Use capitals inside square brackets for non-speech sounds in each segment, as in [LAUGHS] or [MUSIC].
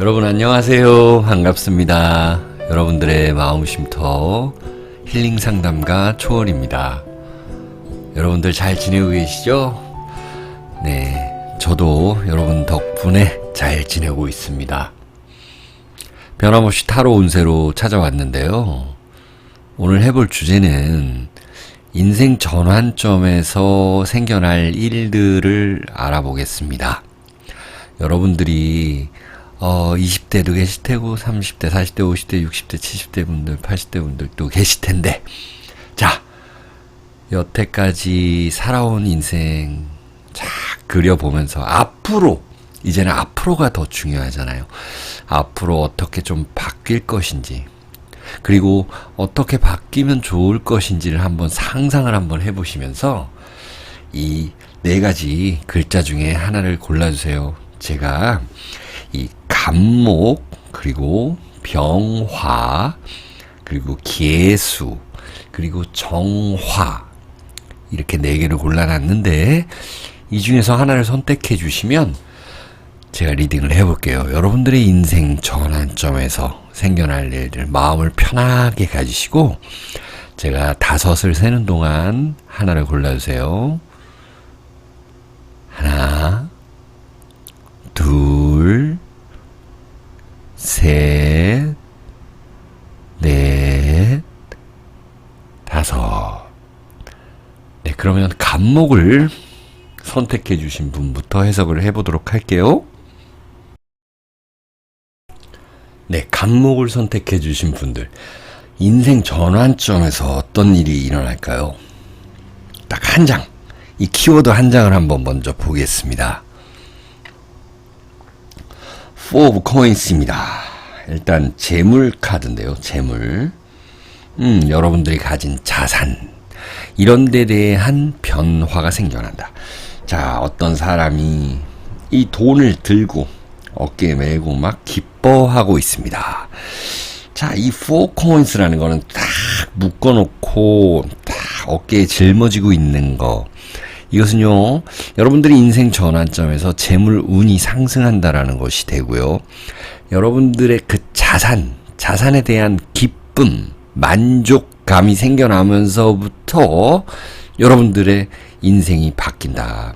여러분 안녕하세요. 반갑습니다. 여러분들의 마음 쉼터 힐링 상담가 초월입니다. 여러분들 잘 지내고 계시죠? 네. 저도 여러분 덕분에 잘 지내고 있습니다. 변함없이 타로 운세로 찾아왔는데요. 오늘 해볼 주제는 인생 전환점에서 생겨날 일들을 알아보겠습니다. 여러분들이 어 20대도 계실 테고 30대, 40대, 50대, 60대, 70대 분들, 80대 분들도 계실 텐데 자 여태까지 살아온 인생 쫙 그려보면서 앞으로 이제는 앞으로가 더 중요하잖아요. 앞으로 어떻게 좀 바뀔 것인지 그리고 어떻게 바뀌면 좋을 것인지를 한번 상상을 한번 해보시면서 이 네 가지 글자 중에 하나를 골라주세요. 제가 이 감목 그리고 병화 그리고 개수 그리고 정화 이렇게 네 개를 골라놨는데 이 중에서 하나를 선택해 주시면 제가 리딩을 해볼게요. 여러분들의 인생 전환점에서 생겨날 일들 마음을 편하게 가지시고 제가 다섯을 세는 동안 하나를 골라주세요. 하나, 둘, 셋, 넷, 다섯. 네, 그러면 간목을 선택해 주신 분부터 해석을 해보도록 할게요. 네, 간목을 선택해 주신 분들. 인생 전환점에서 어떤 일이 일어날까요? 딱 한 장. 이 키워드 한 장을 한번 먼저 보겠습니다. Of Coins입니다. 일단 재물 카드인데요. 재물. 음, 여러분들이 가진 자산. 이런 데 대한 변화가 생겨난다. 자, 어떤 사람이 이 돈을 들고 어깨에 메고 막 기뻐하고 있습니다. 자, 이 coins라는 거는 딱 묶어놓고 딱 어깨에 짊어지고 있는 거. 이것은요, 여러분들이 인생 전환점에서 재물 운이 상승한다라는 것이 되고요. 여러분들의 그 자산, 자산에 대한 기쁨, 만족감이 생겨나면서부터 여러분들의 인생이 바뀐다.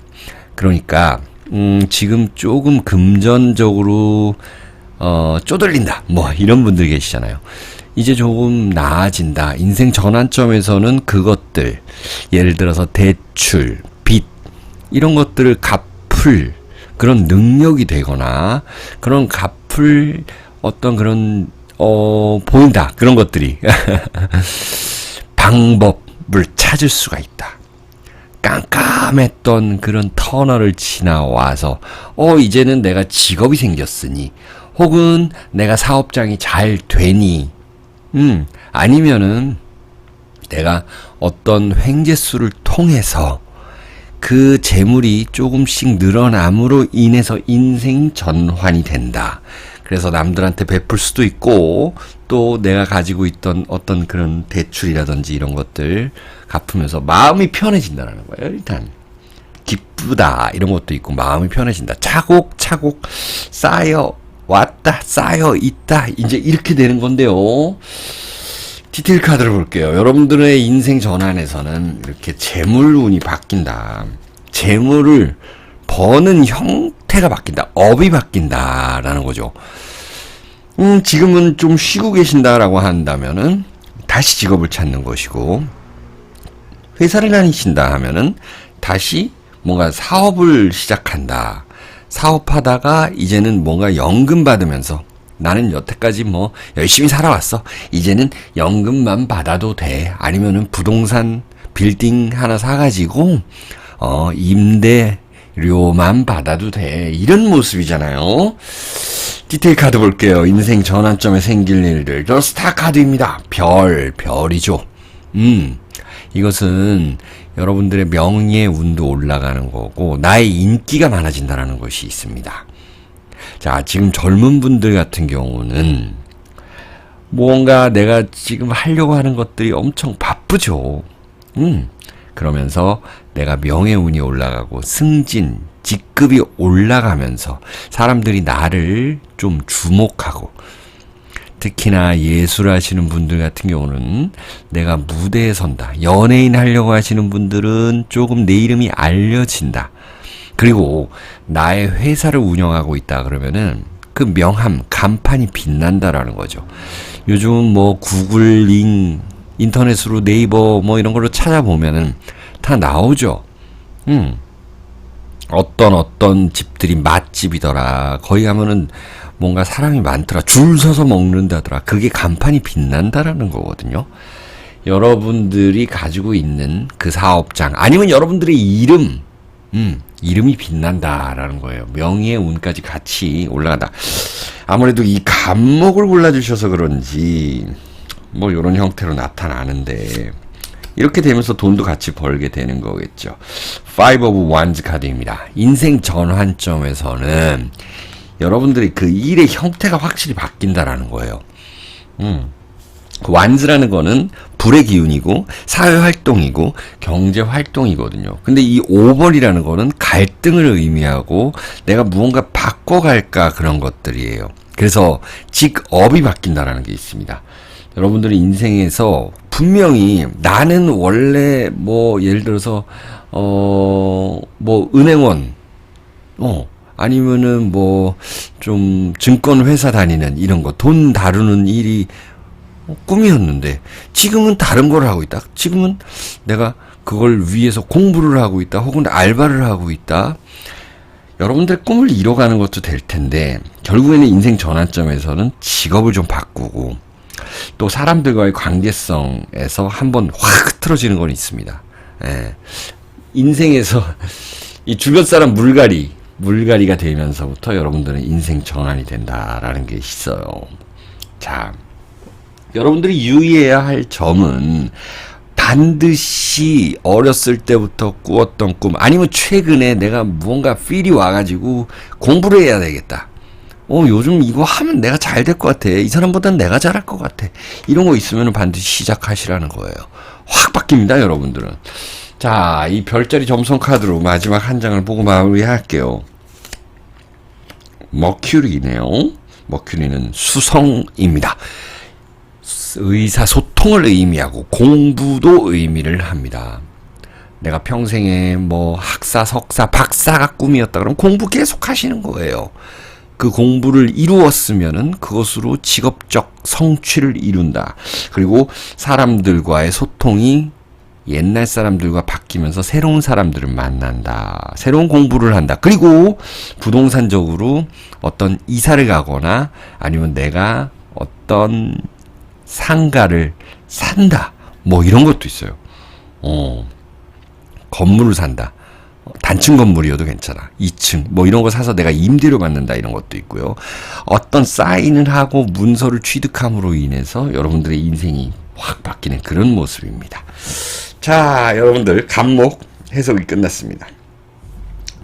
그러니까, 음, 지금 조금 금전적으로, 어, 쪼들린다. 뭐, 이런 분들 계시잖아요. 이제 조금 나아진다. 인생 전환점에서는 그것들, 예를 들어서 대출, 빚, 이런 것들을 갚을 그런 능력이 되거나, 그런 갚을 어떤 그런, 어, 보인다. 그런 것들이. [LAUGHS] 방법을 찾을 수가 있다. 깜깜했던 그런 터널을 지나와서, 어, 이제는 내가 직업이 생겼으니, 혹은 내가 사업장이 잘 되니, 음, 아니면은 내가 어떤 횡재수를 통해서 그 재물이 조금씩 늘어남으로 인해서 인생 전환이 된다. 그래서 남들한테 베풀 수도 있고 또 내가 가지고 있던 어떤 그런 대출이라든지 이런 것들 갚으면서 마음이 편해진다는 거예요. 일단 기쁘다 이런 것도 있고 마음이 편해진다. 차곡차곡 쌓여 왔다 쌓여 있다 이제 이렇게 되는 건데요. 디테일 카드를 볼게요. 여러분들의 인생 전환에서는 이렇게 재물운이 바뀐다. 재물을 버는 형태가 바뀐다. 업이 바뀐다라는 거죠. 음, 지금은 좀 쉬고 계신다라고 한다면은 다시 직업을 찾는 것이고 회사를 다니신다 하면은 다시 뭔가 사업을 시작한다. 사업하다가 이제는 뭔가 연금 받으면서 나는 여태까지 뭐 열심히 살아왔어. 이제는 연금만 받아도 돼. 아니면은 부동산 빌딩 하나 사가지고 어 임대료만 받아도 돼. 이런 모습이잖아요. 디테일 카드 볼게요. 인생 전환점에 생길 일들. 저 스타 카드입니다. 별, 별이죠. 음. 이것은 여러분들의 명예 운도 올라가는 거고 나의 인기가 많아진다는 것이 있습니다. 자, 지금 젊은 분들 같은 경우는 뭔가 내가 지금 하려고 하는 것들이 엄청 바쁘죠. 음. 그러면서 내가 명예운이 올라가고 승진, 직급이 올라가면서 사람들이 나를 좀 주목하고 특히나 예술하시는 분들 같은 경우는 내가 무대에 선다. 연예인 하려고 하시는 분들은 조금 내 이름이 알려진다. 그리고 나의 회사를 운영하고 있다 그러면은 그 명함, 간판이 빛난다라는 거죠. 요즘 뭐 구글 링, 인터넷으로 네이버 뭐 이런 걸로 찾아보면은 다 나오죠. 음. 어떤 어떤 집들이 맛집이더라. 거기 가면은 뭔가 사람이 많더라. 줄 서서 먹는다더라. 그게 간판이 빛난다라는 거거든요. 여러분들이 가지고 있는 그 사업장 아니면 여러분들의 이름, 음, 이름이 빛난다라는 거예요. 명예의 운까지 같이 올라간다. 아무래도 이 감목을 골라주셔서 그런지 뭐 이런 형태로 나타나는데 이렇게 되면서 돈도 같이 벌게 되는 거겠죠. Five of Wands 카드입니다. 인생 전환점에서는 여러분들이 그 일의 형태가 확실히 바뀐다라는 거예요. 음. 그 완즈라는 거는 불의 기운이고 사회 활동이고 경제 활동이거든요. 근데 이 5번이라는 거는 갈등을 의미하고 내가 무언가 바꿔갈까 그런 것들이에요. 그래서 직업이 바뀐다라는 게 있습니다. 여러분들의 인생에서 분명히 나는 원래 뭐 예를 들어서 어 뭐 은행원 어 아니면은 뭐 좀 증권 회사 다니는 이런 거 돈 다루는 일이 꿈이었는데 지금은 다른 걸 하고 있다. 지금은 내가 그걸 위해서 공부를 하고 있다. 혹은 알바를 하고 있다. 여러분들 꿈을 이뤄가는 것도 될 텐데 결국에는 인생 전환점에서는 직업을 좀 바꾸고 또 사람들과의 관계성에서 한번 확 흐트러지는 건 있습니다. 예. 인생에서 [LAUGHS] 이 주변 사람 물갈이 물갈이가 되면서부터 여러분들은 인생 전환이 된다라는 게 있어요. 자, 여러분들이 유의해야 할 점은 반드시 어렸을 때부터 꾸었던 꿈 아니면 최근에 내가 무언가 필이 와가지고 공부를 해야 되겠다. 어, 요즘 이거 하면 내가 잘 될 것 같아. 이 사람보단 내가 잘할 것 같아. 이런 거 있으면 반드시 시작하시라는 거예요. 확 바뀝니다, 여러분들은. 자, 이 별자리 점성 카드로 마지막 한 장을 보고 마무리할게요. 머큐리네요. 머큐리는 수성입니다. 의사소통을 의미하고 공부도 의미를 합니다. 내가 평생에 뭐 학사, 석사, 박사가 꿈이었다 그러면 공부 계속 하시는 거예요. 그 공부를 이루었으면은 그것으로 직업적 성취를 이룬다. 그리고 사람들과의 소통이 옛날 사람들과 바뀌면서 새로운 사람들을 만난다. 새로운 공부를 한다. 그리고 부동산적으로 어떤 이사를 가거나 아니면 내가 어떤 상가를 산다. 뭐 이런 것도 있어요. 어, 건물을 산다. 단층 건물이어도 괜찮아. 2층 뭐 이런 거 사서 내가 임대료 받는다 이런 것도 있고요. 어떤 사인을 하고 문서를 취득함으로 인해서 여러분들의 인생이 확 바뀌는 그런 모습입니다. 자, 여러분들 감목 해석이 끝났습니다.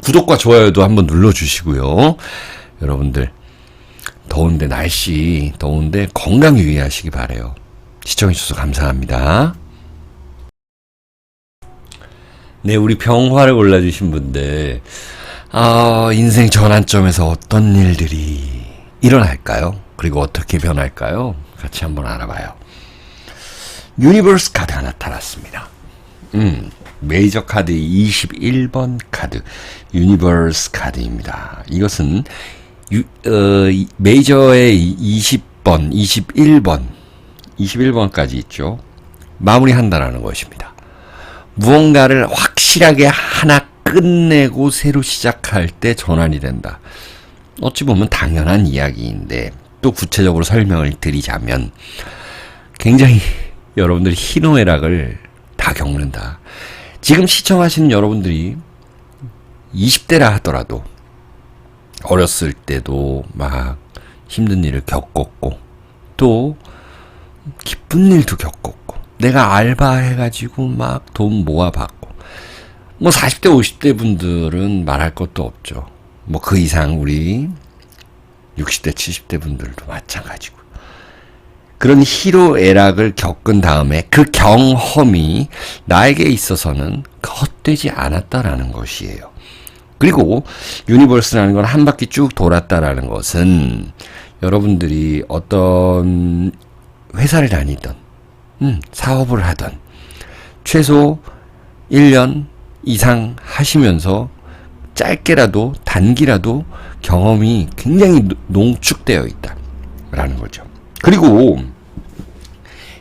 구독과 좋아요도 한번 눌러주시고요. 여러분들 더운데 날씨 더운데 건강 유의하시기 바래요. 시청해주셔서 감사합니다. 네, 우리 병화를 골라주신 분들, 아, 인생 전환점에서 어떤 일들이 일어날까요? 그리고 어떻게 변할까요? 같이 한번 알아봐요. 유니버스 카드가 나타났습니다. 음, 메이저 카드 21번 카드, 유니버스 카드입니다. 이것은 유, 어, 메이저의 20번, 21번, 21번까지 있죠. 마무리한다라는 것입니다. 무언가를 확실하게 하나 끝내고 새로 시작할 때 전환이 된다. 어찌 보면 당연한 이야기인데 또 구체적으로 설명을 드리자면 굉장히 [LAUGHS] 여러분들이 희노애락을 다 겪는다. 지금 시청하시는 여러분들이 20대라 하더라도 어렸을 때도 막 힘든 일을 겪었고 또 기쁜 일도 겪었고 내가 알바해가지고 막 돈 모아봤고 뭐 40대 50대 분들은 말할 것도 없죠. 뭐 그 이상 우리 60대 70대 분들도 마찬가지고 그런 희로애락을 겪은 다음에 그 경험이 나에게 있어서는 헛되지 않았다라는 것이에요. 그리고 유니버스라는 건 한 바퀴 쭉 돌았다라는 것은 여러분들이 어떤 회사를 다니던, 음, 사업을 하던, 최소 1년 이상 하시면서 짧게라도 단기라도 경험이 굉장히 노- 농축되어 있다 라는 거죠. 그리고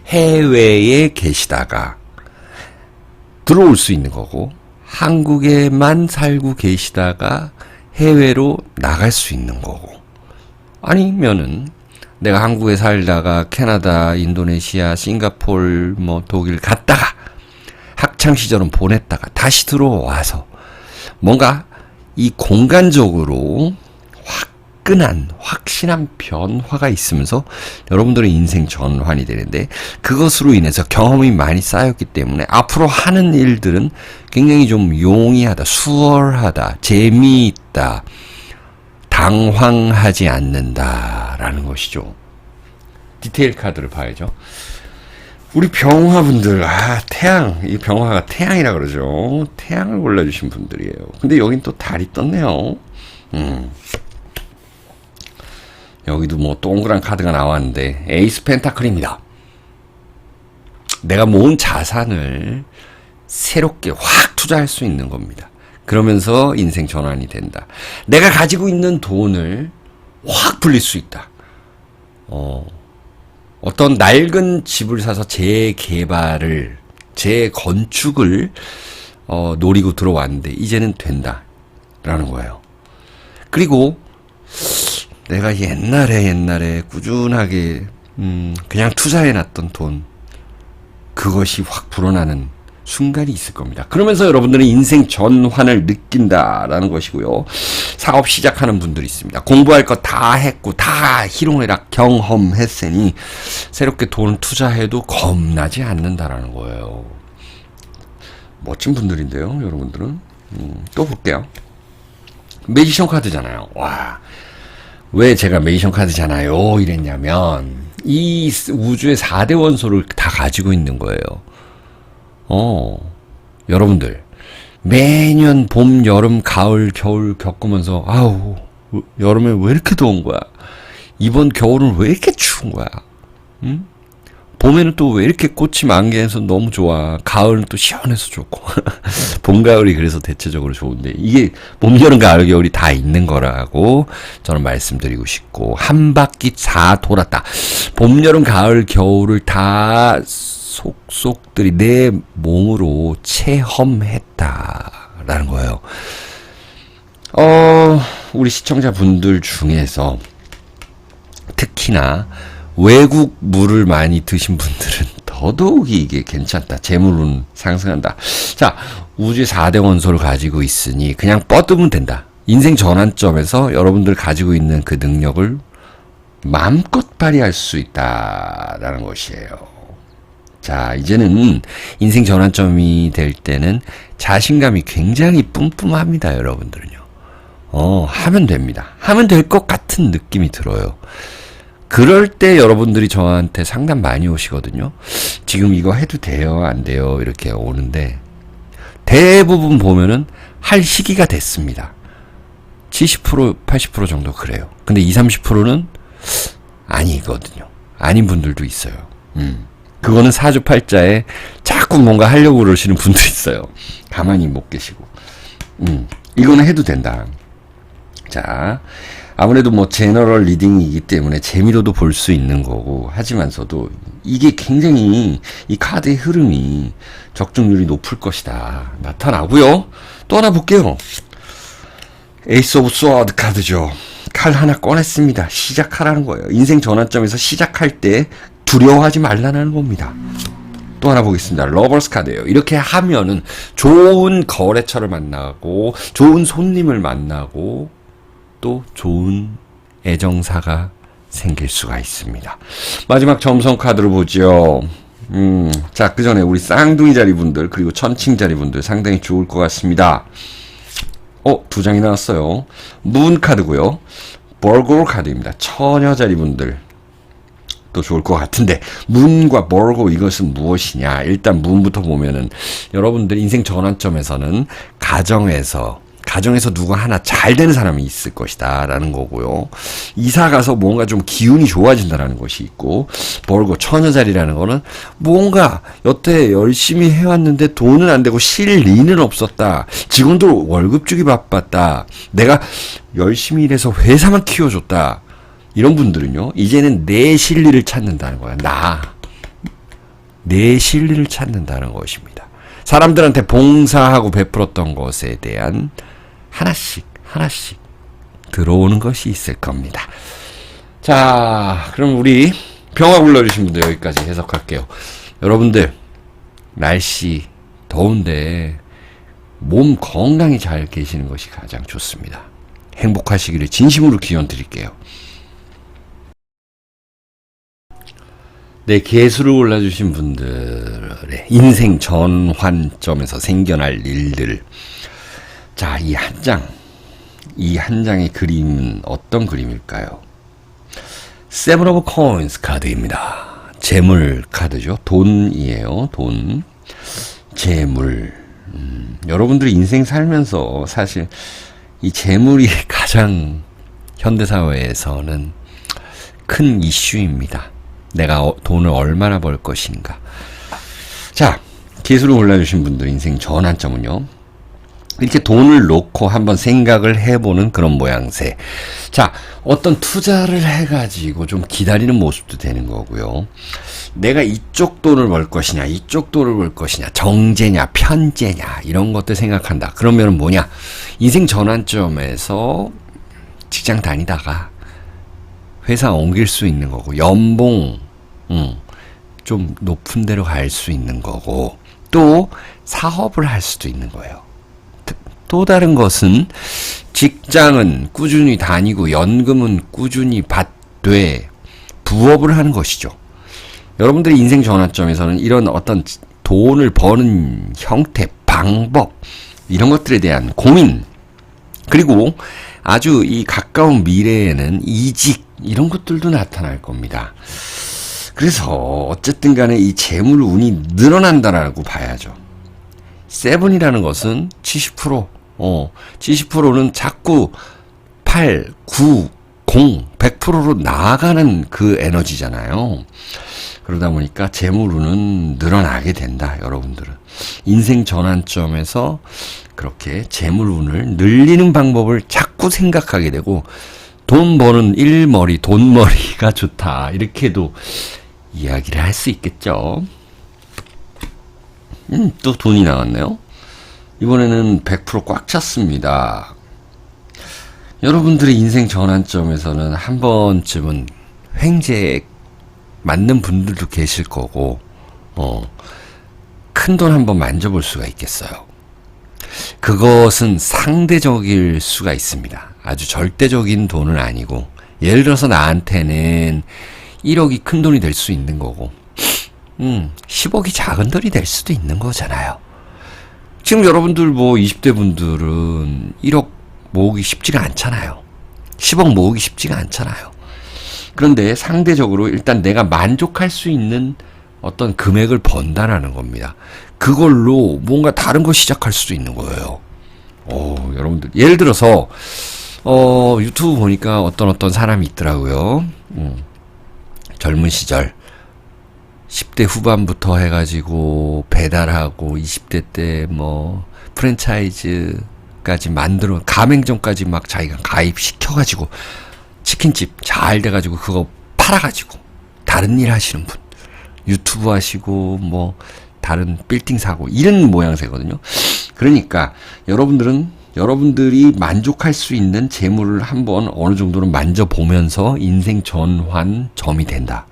해외에 계시다가 들어올 수 있는 거고 한국에만 살고 계시다가 해외로 나갈 수 있는 거고 아니면은 내가 한국에 살다가 캐나다, 인도네시아, 싱가폴, 뭐 독일 갔다가 학창 시절은 보냈다가 다시 들어와서 뭔가 이 공간적으로 화끈한 확실한 변화가 있으면서 여러분들의 인생 전환이 되는데 그것으로 인해서 경험이 많이 쌓였기 때문에 앞으로 하는 일들은 굉장히 좀 용이하다, 수월하다, 재미있다, 당황하지 않는다라는 것이죠. 디테일 카드를 봐야죠. 우리 병화분들, 아, 태양, 이 병화가 태양이라 그러죠. 태양을 골라주신 분들이에요. 근데 여긴 또 달이 떴네요. 음. 여기도 뭐 동그란 카드가 나왔는데, 에이스 펜타클입니다. 내가 모은 자산을 새롭게 확 투자할 수 있는 겁니다. 그러면서 인생 전환이 된다. 내가 가지고 있는 돈을 확 불릴 수 있다. 어, 어떤 낡은 집을 사서 재개발을, 재건축을, 어, 노리고 들어왔는데, 이제는 된다. 라는 거예요. 그리고, 내가 옛날에, 옛날에 꾸준하게, 음, 그냥 투자해놨던 돈, 그것이 확 불어나는 순간이 있을 겁니다. 그러면서 여러분들은 인생 전환을 느낀다라는 것이고요. 사업 시작하는 분들이 있습니다. 공부할 거다 했고 다 희롱해락 경험했으니 새롭게 돈을 투자해도 겁나지 않는다라는 거예요. 멋진 분들인데요, 여러분들은. 음, 또 볼게요. 매지션 카드잖아요. 와. 왜 제가 매지션 카드잖아요. 이랬냐면, 이 우주의 4대 원소를 다 가지고 있는 거예요. 어, 여러분들. 매년 봄, 여름, 가을, 겨울 겪으면서, 아우, 여름에 왜 이렇게 더운 거야? 이번 겨울은 왜 이렇게 추운 거야? 응? 봄에는 또 왜 이렇게 꽃이 만개해서 너무 좋아. 가을은 또 시원해서 좋고. [LAUGHS] 봄, 가을이 그래서 대체적으로 좋은데, 이게 봄, 여름, 가을, 겨울이 다 있는 거라고 저는 말씀드리고 싶고, 한 바퀴 다 돌았다. 봄, 여름, 가을, 겨울을 다 속속들이 내 몸으로 체험했다라는 거예요. 어, 우리 시청자분들 중에서 특히나 외국 물을 많이 드신 분들은 [LAUGHS] 더더욱이 이게 괜찮다. 재물은 상승한다. 자, 우주의 4대 원소를 가지고 있으니 그냥 뻗으면 된다. 인생 전환점에서 여러분들 가지고 있는 그 능력을 마음껏 발휘할 수 있다라는 것이에요. 자, 이제는 인생 전환점이 될 때는 자신감이 굉장히 뿜뿜합니다, 여러분들은요. 어, 하면 됩니다. 하면 될 것 같은 느낌이 들어요. 그럴 때 여러분들이 저한테 상담 많이 오시거든요. 지금 이거 해도 돼요, 안 돼요, 이렇게 오는데, 대부분 보면은 할 시기가 됐습니다. 70%, 80% 정도 그래요. 근데 20, 30%는 아니거든요. 아닌 분들도 있어요. 음. 그거는 사주팔자에 자꾸 뭔가 하려고 그러시는 분도 있어요. 가만히 못 계시고. 음, 이거는 해도 된다. 자, 아무래도 뭐 제너럴 리딩이기 때문에 재미로도 볼 수 있는 거고, 하지만서도 이게 굉장히 이 카드의 흐름이 적중률이 높을 것이다. 나타나고요. 또 하나 볼게요. 에이스 오브 소드 카드죠. 칼 하나 꺼냈습니다. 시작하라는 거예요. 인생 전환점에서 시작할 때 두려워하지 말라는 겁니다. 또 하나 보겠습니다. 러버스 카드예요. 이렇게 하면은 좋은 거래처를 만나고 좋은 손님을 만나고 또 좋은 애정사가 생길 수가 있습니다. 마지막 점성 카드로 보죠. 음, 자, 그 전에 우리 쌍둥이 자리 분들, 그리고 천칭 자리 분들 상당히 좋을 것 같습니다. 어, 두 장이 나왔어요. 문 카드고요. 버거 카드입니다. 처녀 자리 분들. 또 좋을 것 같은데 문과 버거 이것은 무엇이냐 일단 문부터 보면은 여러분들 인생 전환점에서는 가정에서 가정에서 누구 하나 잘 되는 사람이 있을 것이다. 라는 거고요. 이사 가서 뭔가 좀 기운이 좋아진다라는 것이 있고, 벌고 처녀자리라는 거는 뭔가 여태 열심히 해왔는데 돈은 안 되고 실 리는 없었다. 직원들 월급 주기 바빴다. 내가 열심히 일해서 회사만 키워줬다. 이런 분들은요, 이제는 내 실리를 찾는다는 거야. 나. 내 실리를 찾는다는 것입니다. 사람들한테 봉사하고 베풀었던 것에 대한 하나씩, 하나씩 들어오는 것이 있을 겁니다. 자, 그럼 우리 병화 불러주신 분들 여기까지 해석할게요. 여러분들, 날씨 더운데 몸 건강히 잘 계시는 것이 가장 좋습니다. 행복하시기를 진심으로 기원 드릴게요. 네, 개수를 골라주신 분들의 인생 전환점에서 생겨날 일들. 자, 이 한 장, 이 한 장의 그림은 어떤 그림일까요? 세븐 오브 코인스 카드입니다. 재물 카드죠. 돈이에요. 돈. 재물. 음, 여러분들이 인생 살면서 사실 이 재물이 [LAUGHS] 가장 현대사회에서는 큰 이슈입니다. 내가 어- 돈을 얼마나 벌 것인가. 자, 기술을 골라주신 분들 인생 전환점은요. 이렇게 돈을 놓고 한번 생각을 해보는 그런 모양새. 자, 어떤 투자를 해가지고 좀 기다리는 모습도 되는 거고요. 내가 이쪽 돈을 벌 것이냐, 이쪽 돈을 벌 것이냐, 정제냐, 편제냐, 이런 것들 생각한다. 그러면 뭐냐? 인생 전환점에서 직장 다니다가 회사 옮길 수 있는 거고 연봉 음, 좀 높은 데로 갈 수 있는 거고 또 사업을 할 수도 있는 거예요. 또 다른 것은 직장은 꾸준히 다니고 연금은 꾸준히 받되 부업을 하는 것이죠. 여러분들의 인생 전환점에서는 이런 어떤 돈을 버는 형태, 방법 이런 것들에 대한 고민 그리고 아주 이 가까운 미래에는 이직 이런 것들도 나타날 겁니다. 그래서 어쨌든 간에 이 재물 운이 늘어난다라고 봐야죠. 세븐이라는 것은 70%, 어, 70%는 자꾸 8, 9, 0, 100%로 나아가는 그 에너지잖아요. 그러다 보니까 재물운은 늘어나게 된다, 여러분들은. 인생 전환점에서 그렇게 재물운을 늘리는 방법을 자꾸 생각하게 되고, 돈 버는 일머리, 돈머리가 좋다. 이렇게도 이야기를 할 수 있겠죠. 음, 또 돈이 나왔네요. 이번에는 100%꽉 찼습니다. 여러분들의 인생 전환점에서는 한 번쯤은 횡재 맞는 분들도 계실 거고, 어, 큰 돈 한번 만져볼 수가 있겠어요. 그것은 상대적일 수가 있습니다. 아주 절대적인 돈은 아니고, 예를 들어서 나한테는 1억이 큰 돈이 될 수 있는 거고, 음, 10억이 작은 돈이 될 수도 있는 거잖아요. 지금 여러분들 뭐 20대 분들은 1억 모으기 쉽지가 않잖아요. 10억 모으기 쉽지가 않잖아요. 그런데 상대적으로 일단 내가 만족할 수 있는 어떤 금액을 번다라는 겁니다. 그걸로 뭔가 다른 거 시작할 수도 있는 거예요. 어, 여러분들 예를 들어서 어, 유튜브 보니까 어떤 어떤 사람이 있더라고요. 음, 젊은 시절 10대 후반부터 해가지고 배달하고 20대 때 뭐 프랜차이즈까지 만들어 가맹점까지 막 자기가 가입시켜가지고 치킨집 잘 돼가지고 그거 팔아가지고 다른 일 하시는 분 유튜브 하시고 뭐 다른 빌딩 사고 이런 모양새거든요. 그러니까 여러분들은 여러분들이 만족할 수 있는 재물을 한번 어느 정도는 만져보면서 인생 전환 점이 된다.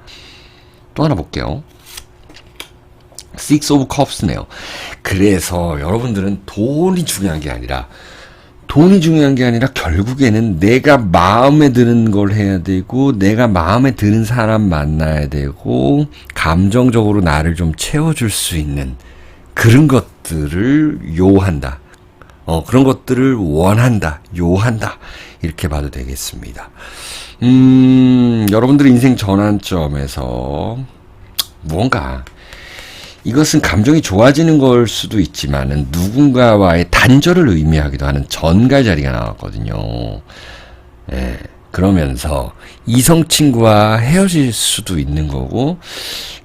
또 하나 볼게요. Six of Cups네요. 그래서 여러분들은 돈이 중요한 게 아니라 돈이 중요한 게 아니라 결국에는 내가 마음에 드는 걸 해야 되고 내가 마음에 드는 사람 만나야 되고 감정적으로 나를 좀 채워줄 수 있는 그런 것들을 요한다. 어, 그런 것들을 원한다. 요한다. 이렇게 봐도 되겠습니다. 음, 여러분들의 인생 전환점에서 무언가 이것은 감정이 좋아지는 걸 수도 있지만은 누군가와의 단절을 의미하기도 하는 전갈 자리가 나왔거든요. 예. 그러면서 이성 친구와 헤어질 수도 있는 거고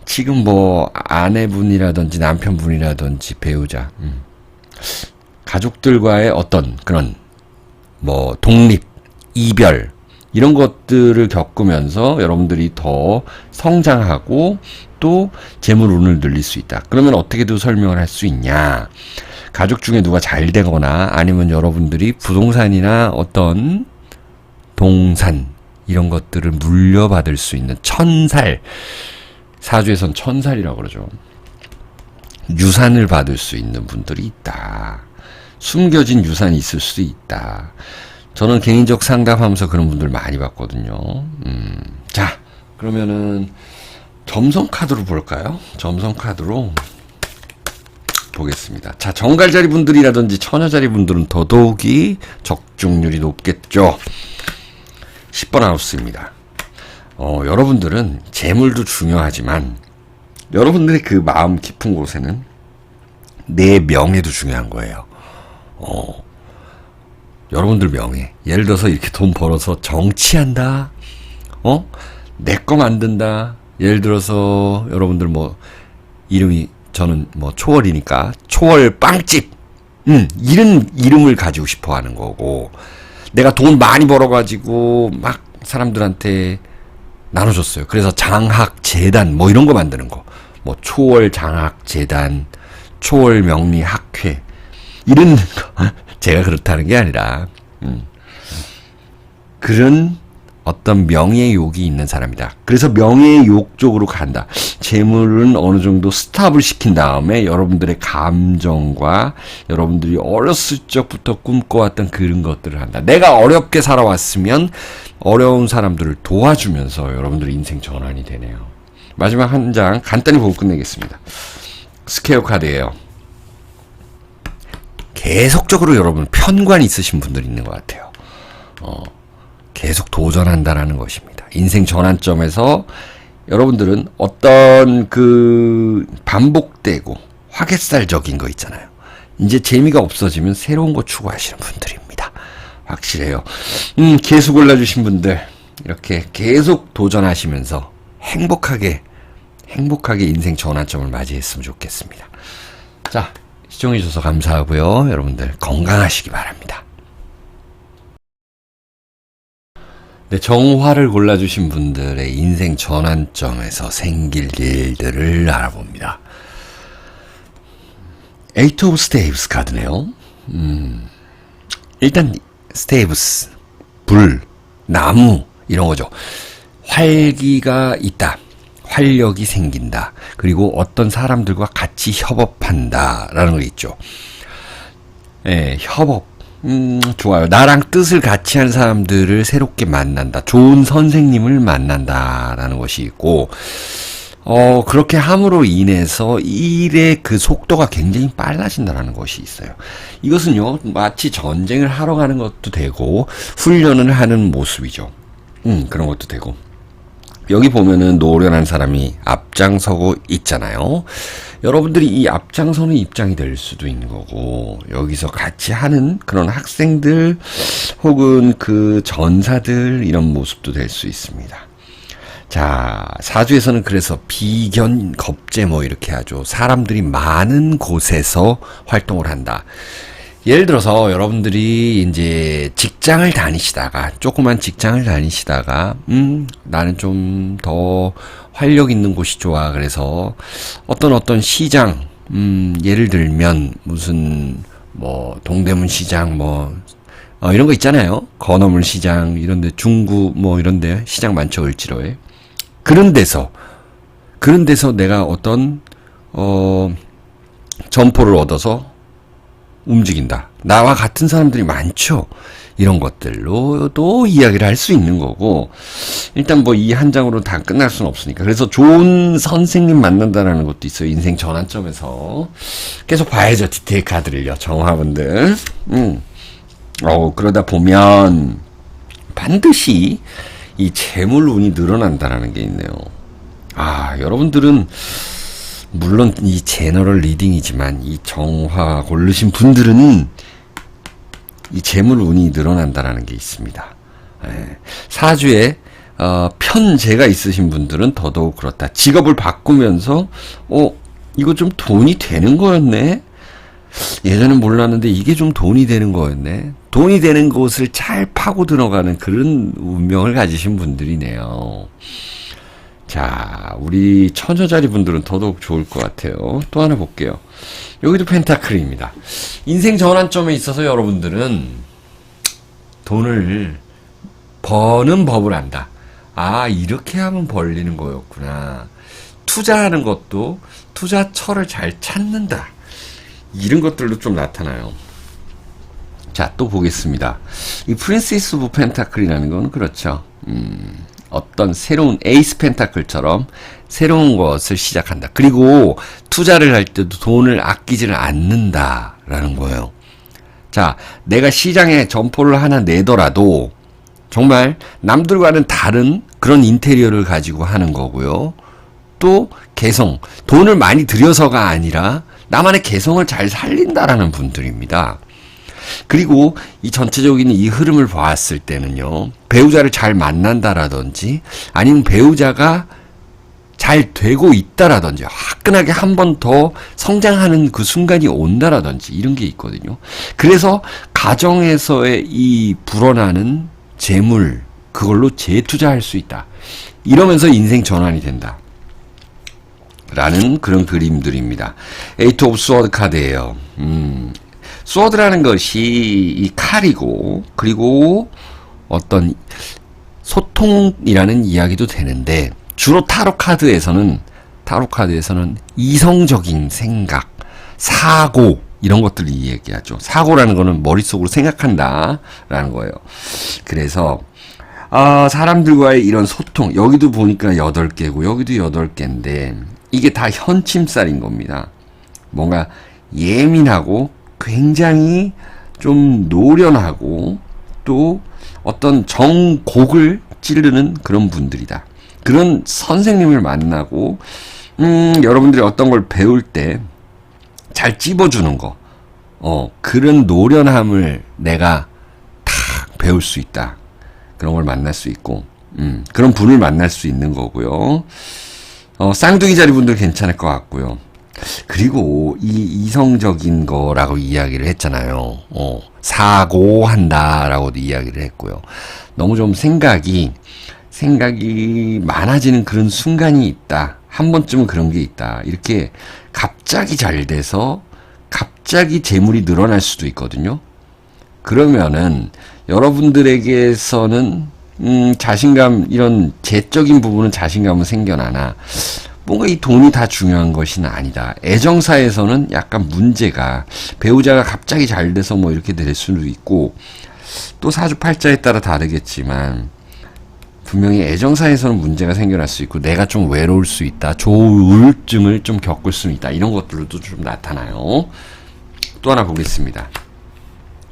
지금 뭐 아내분이라든지 남편분이라든지 배우자 음. 가족들과의 어떤 그런 뭐 독립, 이별 이런 것들을 겪으면서 여러분들이 더 성장하고 또 재물 운을 늘릴 수 있다. 그러면 어떻게도 설명을 할 수 있냐? 가족 중에 누가 잘 되거나 아니면 여러분들이 부동산이나 어떤 동산 이런 것들을 물려받을 수 있는 천살 사주에선 천살이라고 그러죠. 유산을 받을 수 있는 분들이 있다. 숨겨진 유산이 있을 수 있다. 저는 개인적 상담하면서 그런 분들 많이 봤거든요. 음, 자, 그러면은 점성 카드로 볼까요? 점성 카드로 보겠습니다. 자, 정갈자리 분들이라든지 처녀자리 분들은 더더욱이 적중률이 높겠죠. 10번 하우스입니다. 어, 여러분들은 재물도 중요하지만 여러분들의 그 마음 깊은 곳에는 내 명예도 중요한 거예요. 어, 여러분들 명예. 예를 들어서 이렇게 돈 벌어서 정치한다. 어? 내 거 만든다. 예를 들어서 여러분들 뭐 이름이 저는 뭐 초월이니까 초월 빵집. 음, 이런 이름을 가지고 싶어 하는 거고 내가 돈 많이 벌어 가지고 막 사람들한테 나눠줬어요. 그래서 장학 재단 뭐 이런 거 만드는 거. 뭐 초월 장학 재단, 초월 명리 학회 이런 거. 제가 그렇다는 게 아니라 음. 그런 어떤 명예욕이 있는 사람이다. 그래서 명예욕 쪽으로 간다. 재물은 어느 정도 스탑을 시킨 다음에 여러분들의 감정과 여러분들이 어렸을 적부터 꿈꿔왔던 그런 것들을 한다. 내가 어렵게 살아왔으면 어려운 사람들을 도와주면서 여러분들의 인생 전환이 되네요. 마지막 한 장 간단히 보고 끝내겠습니다. 스퀘어 카드예요. 계속적으로 여러분 편관 있으신 분들이 있는 것 같아요. 어, 계속 도전한다라는 것입니다. 인생 전환점에서 여러분들은 어떤 그 반복되고 화개살적인 거 있잖아요. 이제 재미가 없어지면 새로운 거 추구하시는 분들입니다. 확실해요. 음, 계속 올라주신 분들 이렇게 계속 도전하시면서 행복하게 행복하게 인생 전환점을 맞이했으면 좋겠습니다. 자, 시청해주셔서 감사하고요. 여러분들 건강하시기 바랍니다. 네, 정화를 골라주신 분들의 인생 전환점에서 생길 일들을 알아봅니다. 에이트 오브 스테이브스 카드네요. 음, 일단 스테이브스, 불, 나무 이런 거죠. 활기가 있다. 활력이 생긴다. 그리고 어떤 사람들과 같이 협업한다라는 거 있죠. 예, 협업. 음, 좋아요. 나랑 뜻을 같이 한 사람들을 새롭게 만난다. 좋은 선생님을 만난다라는 것이 있고, 어, 그렇게 함으로 인해서 일의 그 속도가 굉장히 빨라진다는 것이 있어요. 이것은요, 마치 전쟁을 하러 가는 것도 되고, 훈련을 하는 모습이죠. 음, 그런 것도 되고. 여기 보면은 노련한 사람이 앞장서고 있잖아요. 여러분들이 이 앞장서는 입장이 될 수도 있는 거고, 여기서 같이 하는 그런 학생들 혹은 그 전사들 이런 모습도 될 수 있습니다. 자, 사주에서는 그래서 비견, 겁제 뭐 이렇게 하죠. 사람들이 많은 곳에서 활동을 한다. 예를 들어서 여러분들이 이제 직장을 다니시다가 조그만 직장을 다니시다가 음 나는 좀 더 활력 있는 곳이 좋아. 그래서 어떤 어떤 시장 음 예를 들면 무슨 뭐 동대문 시장 뭐 어, 이런 거 있잖아요. 건어물 시장 이런데 중구 뭐 이런데 시장 많죠 을지로에. 그런 데서 그런 데서 내가 어떤 어 점포를 얻어서 움직인다. 나와 같은 사람들이 많죠. 이런 것들로도 이야기를 할 수 있는 거고, 일단 뭐 이 한 장으로 다 끝날 수는 없으니까. 그래서 좋은 선생님 만난다라는 것도 있어요. 인생 전환점에서. 계속 봐야죠. 디테일 카드를요. 정화분들. 음. 어, 그러다 보면 반드시 이 재물 운이 늘어난다라는 게 있네요. 아, 여러분들은 물론 이 제너럴 리딩이지만 이 정화 고르신 분들은 이 재물 운이 늘어난다라는 게 있습니다. 예. 사주에 어, 편재가 있으신 분들은 더더욱 그렇다. 직업을 바꾸면서 어 이거 좀 돈이 되는 거였네. 예전엔 몰랐는데 이게 좀 돈이 되는 거였네. 돈이 되는 곳을 잘 파고 들어가는 그런 운명을 가지신 분들이네요. 자, 우리 처녀자리 분들은 더더욱 좋을 것 같아요. 또 하나 볼게요. 여기도 펜타클입니다. 인생 전환점에 있어서 여러분들은 돈을 버는 법을 안다. 아, 이렇게 하면 벌리는 거였구나. 투자하는 것도 투자처를 잘 찾는다. 이런 것들도 좀 나타나요. 자, 또 보겠습니다. 이 프린시스 오브 펜타클이라는 건 그렇죠. 음, 어떤 새로운 에이스 펜타클처럼 새로운 것을 시작한다. 그리고 투자를 할 때도 돈을 아끼지를 않는다라는 거예요. 자, 내가 시장에 점포를 하나 내더라도 정말 남들과는 다른 그런 인테리어를 가지고 하는 거고요. 또 개성, 돈을 많이 들여서가 아니라 나만의 개성을 잘 살린다라는 분들입니다. 그리고 이 전체적인 이 흐름을 보았을 때는요, 배우자를 잘 만난다라든지, 아니면 배우자가 잘 되고 있다라든지, 화끈하게 한 번 더 성장하는 그 순간이 온다라든지, 이런 게 있거든요. 그래서 가정에서의 이 불어나는 재물, 그걸로 재투자할 수 있다. 이러면서 인생 전환이 된다. 라는 그런 그림들입니다. 에이트 오브 스워드 카드예요. 음, 스워드라는 것이 이 칼이고 그리고 어떤 소통이라는 이야기도 되는데 주로 타로 카드에서는 타로 카드에서는 이성적인 생각, 사고 이런 것들을 이야기하죠. 사고라는 거는 머릿속으로 생각한다라는 거예요. 그래서 아, 사람들과의 이런 소통 여기도 보니까 여덟 개고 여기도 여덟 개인데 이게 다 현침살인 겁니다. 뭔가 예민하고 굉장히 좀 노련하고 또 어떤 정곡을 찌르는 그런 분들이다. 그런 선생님을 만나고 음, 여러분들이 어떤 걸 배울 때 잘 찝어주는 거, 어, 그런 노련함을 내가 다 배울 수 있다. 그런 걸 만날 수 있고, 음, 그런 분을 만날 수 있는 거고요. 어, 쌍둥이 자리 분들 괜찮을 것 같고요. 그리고 이 이성적인 거라고 이야기를 했잖아요. 어, 사고한다라고도 이야기를 했고요. 너무 좀 생각이 생각이 많아지는 그런 순간이 있다. 한 번쯤은 그런 게 있다. 이렇게 갑자기 잘 돼서 갑자기 재물이 늘어날 수도 있거든요. 그러면은 여러분들에게서는 음, 자신감 이런 재적인 부분은 자신감은 생겨나나 뭔가 이 돈이 다 중요한 것이 아니다. 애정사에서는 약간 문제가 배우자가 갑자기 잘 돼서 뭐 이렇게 될 수도 있고 또 사주팔자에 따라 다르겠지만 분명히 애정사에서는 문제가 생겨날 수 있고 내가 좀 외로울 수 있다. 조울증을 좀 겪을 수 있다. 이런 것들도 좀 나타나요. 또 하나 보겠습니다.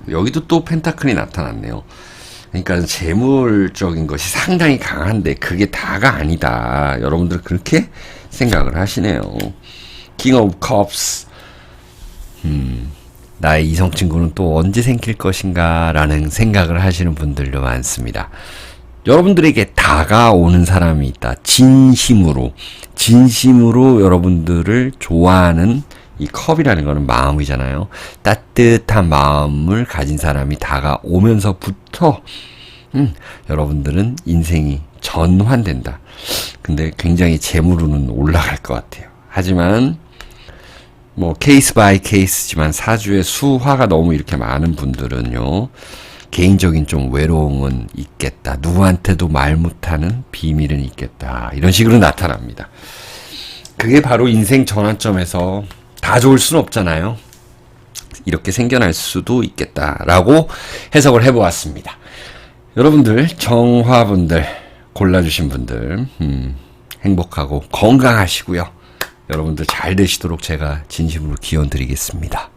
여기도 또 펜타클이 나타났네요. 그러니까 재물적인 것이 상당히 강한데 그게 다가 아니다. 여러분들 그렇게 생각을 하시네요. 킹 오브 컵스. 음, 나의 이성 친구는 또 언제 생길 것인가 라는 생각을 하시는 분들도 많습니다. 여러분들에게 다가오는 사람이 있다. 진심으로. 진심으로 여러분들을 좋아하는 이 컵이라는 거는 마음이잖아요. 따뜻한 마음을 가진 사람이 다가오면서부터, 음, 여러분들은 인생이 전환된다. 근데 굉장히 재물로는 올라갈 것 같아요. 하지만, 뭐, 케이스 바이 케이스지만 사주에 수화가 너무 이렇게 많은 분들은요, 개인적인 좀 외로움은 있겠다. 누구한테도 말 못하는 비밀은 있겠다. 이런 식으로 나타납니다. 그게 바로 인생 전환점에서 다 좋을 수는 없잖아요. 이렇게 생겨날 수도 있겠다라고 해석을 해보았습니다. 여러분들 정화분들 골라주신 분들 음, 행복하고 건강하시고요. 여러분들 잘 되시도록 제가 진심으로 기원 드리겠습니다.